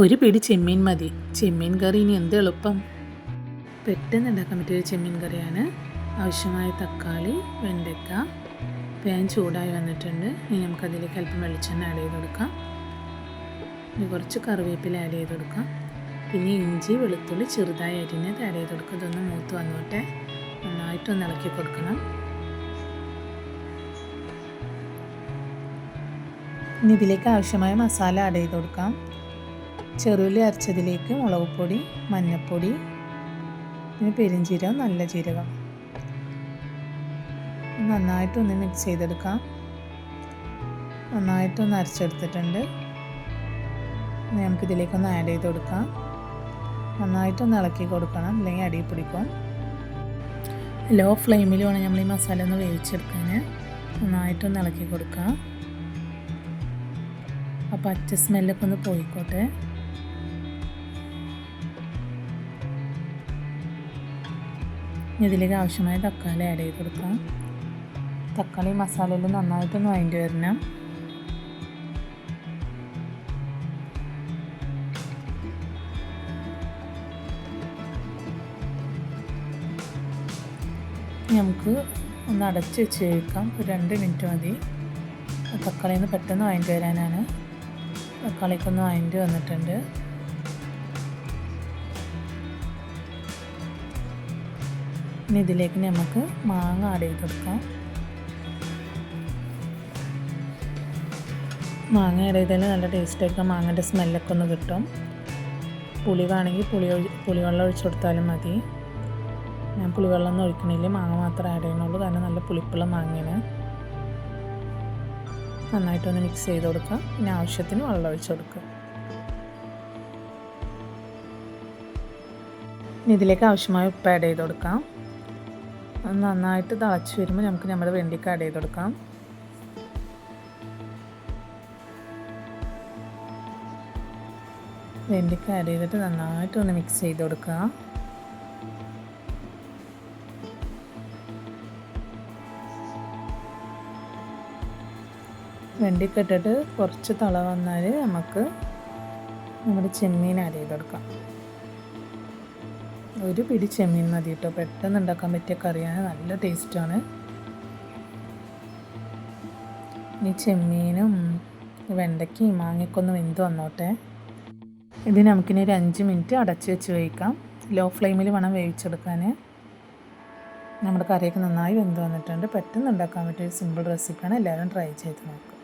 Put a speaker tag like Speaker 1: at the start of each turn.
Speaker 1: ഒരു പിടി ചെമ്മീൻ മതി. ചെമ്മീൻ കറി ഇനി എന്ത് എളുപ്പം? പെട്ടെന്ന് ഉണ്ടാക്കാൻ പറ്റിയ ഒരു ചെമ്മീൻ കറിയാണ്. ആവശ്യമായ തക്കാളി വെണ്ടയ്ക്ക. പാൻ ചൂടായി വന്നിട്ടുണ്ട്. ഇനി നമുക്കതിലേക്ക് അല്പം വെളിച്ചെണ്ണ ആഡ് ചെയ്ത് കൊടുക്കാം. ഇനി കുറച്ച് കറിവേപ്പില ആഡ് ചെയ്ത് കൊടുക്കാം. പിന്നെ ഇഞ്ചി വെളുത്തുള്ളി ചെറുതായി അരിഞ്ഞത് ആഡ് ചെയ്ത് കൊടുക്കുക ഇതൊന്ന് മൂത്ത് വന്നോട്ടെ. നന്നായിട്ടൊന്ന് ഇളക്കി കൊടുക്കണം. ഇനി ഇതിലേക്ക് ആവശ്യമായ മസാല ആഡ് ചെയ്ത് കൊടുക്കാം. ചെറുള്ളി അരച്ചതിലേക്ക് മുളക് പൊടി മഞ്ഞൾപ്പൊടി പിന്നെ പെരിഞ്ജീരകം നല്ല ജീരകം. നന്നായിട്ടൊന്ന് മിക്സ് ചെയ്തെടുക്കാം. നന്നായിട്ടൊന്ന് അരച്ചെടുത്തിട്ടുണ്ട്. നമുക്കിതിലേക്കൊന്ന് ആഡ് ചെയ്ത് കൊടുക്കാം. നന്നായിട്ടൊന്ന് ഇളക്കി കൊടുക്കണം അല്ലെങ്കിൽ അടി പിടിക്കും. ലോ ഫ്ലെയിമിൽ വേണം നമ്മൾ ഈ മസാല ഒന്ന് വേവിച്ചെടുക്കാൻ. നന്നായിട്ടൊന്ന് ഇളക്കി കൊടുക്കാം. ആ പച്ച സ്മെല്ലൊക്കെ ഒന്ന് പോയിക്കോട്ടെ. ഇതിലേക്ക് ആവശ്യമായ തക്കാളി ആഡ് ചെയ്ത് കൊടുക്കാം. തക്കാളി മസാലയിൽ നന്നായിട്ടൊന്ന് വഴണ്ടി വരണം. നമുക്ക് ഒന്ന് അടച്ച് വെച്ച് കഴിക്കാം ഒരു രണ്ട് മിനിറ്റ് മതി. തക്കാളിയിൽ നിന്ന് പെട്ടെന്ന് വഴണ്ടി വരാനാണ്. തക്കാളിക്കൊന്ന് വഴണ്ടി വന്നിട്ടുണ്ട്. ഇനി ഇതിലേക്ക് നമുക്ക് മാങ്ങ ആഡ് ചെയ്ത് കൊടുക്കാം. മാങ്ങ ആഡ് ചെയ്താൽ നല്ല ടേസ്റ്റായിരിക്കും മാങ്ങയുടെ സ്മെല്ലൊക്കെ ഒന്ന് കിട്ടും. പുളി വേണമെങ്കിൽ പുളി പുളിവെള്ളം ഒഴിച്ചു കൊടുത്താലും മതി. ഞാൻ പുളിവെള്ളം ഒന്നും ഒഴിക്കണില്ല മാങ്ങ മാത്രമേ ആഡ് ചെയ്യണുള്ളൂ കാരണം നല്ല പുളിപ്പുള്ള മാങ്ങയാണ്. നന്നായിട്ടൊന്ന് മിക്സ് ചെയ്ത് കൊടുക്കാം. പിന്നെ ആവശ്യത്തിന് വെള്ളം ഒഴിച്ചു കൊടുക്കുക ഇതിലേക്ക് ആവശ്യമായ ഉപ്പ് ആഡ് ചെയ്ത് കൊടുക്കാം. നന്നായിട്ട് തിളച്ച് വരുമ്പോൾ നമുക്ക് നമ്മുടെ വെണ്ടിക്ക ആഡ് ചെയ്ത് കൊടുക്കാം. വെണ്ടിക്ക ആഡ് ചെയ്തിട്ട് നന്നായിട്ട് ഒന്ന് മിക്സ് ചെയ്ത് കൊടുക്കുക. വെണ്ടിക്ക ഇട്ടിട്ട് കുറച്ച് തള വന്നാൽ നമുക്ക് നമ്മുടെ ചെമ്മീൻ ആഡ് ചെയ്ത് കൊടുക്കാം. ഒരു പിടി ചെമ്മീൻ മതി കേട്ടോ. പെട്ടെന്ന് ഉണ്ടാക്കാൻ പറ്റിയ കറിയാണ്. നല്ല ടേസ്റ്റാണ്. ഈ ചെമ്മീനും വെണ്ടയ്ക്കയും മാങ്ങയ്ക്കൊന്നും വെന്ത് വന്നോട്ടെ. ഇത് നമുക്കിനി ഒരു അഞ്ച് മിനിറ്റ് അടച്ച് വെച്ച് വേവിക്കാം. ലോ ഫ്ലെയിമിൽ വേണം വേവിച്ചെടുക്കാൻ നമ്മുടെ കറിയൊക്കെ നന്നായി വെന്ത് വന്നിട്ടുണ്ട്. പെട്ടെന്ന് ഉണ്ടാക്കാൻ പറ്റിയ ഒരു സിമ്പിൾ റെസിപ്പിയാണ്. എല്ലാവരും ട്രൈ ചെയ്ത് നോക്കുക